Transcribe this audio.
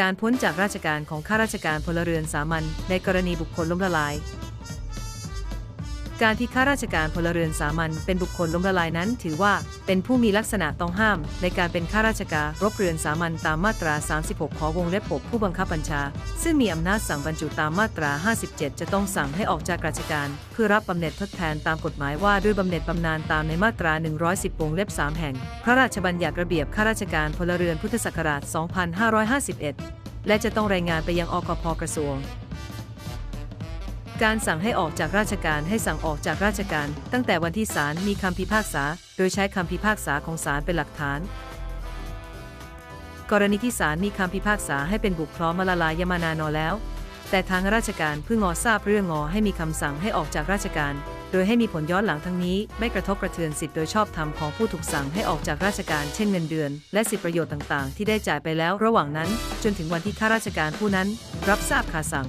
การพ้นจากราชการของข้าราชการพลเรือนสามัญในกรณีบุคคลล้มละลาย การที่ข้าราชการพลเรือนสามัญเป็นบุคคลล้มละลายนั้น ถือว่าเป็นผู้มีลักษณะต้องห้าม ในการเป็นข้าราชการรบเรือนสามัญตามมาตรา 36 ขอวงเล็บ 6 ผู้บังคับบัญชา ซึ่งมีอำนาจสั่งบรรจุตามมาตรา 57 จะต้องสั่งให้ออกจากราชการ เพื่อรับบำเหน็จทดแทนตามกฎหมายว่าด้วยบำเหน็จบำนาญตามในมาตรา 110 วงเล็บ 3 แห่ง พระราชบัญญัติระเบียบข้าราชการพลเรือนพุทธศักราช 2551 และจะต้องรายงานไปยังอกพกระทรวง การสั่งให้ออกจากราชการให้สั่งออกจากราชการ ตั้งแต่วันที่ศาลมีคำพิพากษา โดยใช้คำพิพากษาของศาลเป็นหลักฐาน กรณีที่ศาลมีคำพิพากษาให้เป็นบุคคลมาละลายมานานอแล้ว แต่ทางราชการเพิ่งงอทราบเรื่องงอให้มีคำสั่งให้ออกจากราชการ โดยให้มีผลย้อนหลังทั้งนี้ ไม่กระทบกระเทือนสิทธิโดยชอบธรรมของผู้ถูกสั่งให้ออกจากราชการ เช่นเงินเดือน และสิทธิประโยชน์ต่าง ๆ ที่ได้จ่ายไปแล้วระหว่างนั้น จนถึงวันที่ข้าราชการผู้นั้น รับทราบคาสั่ง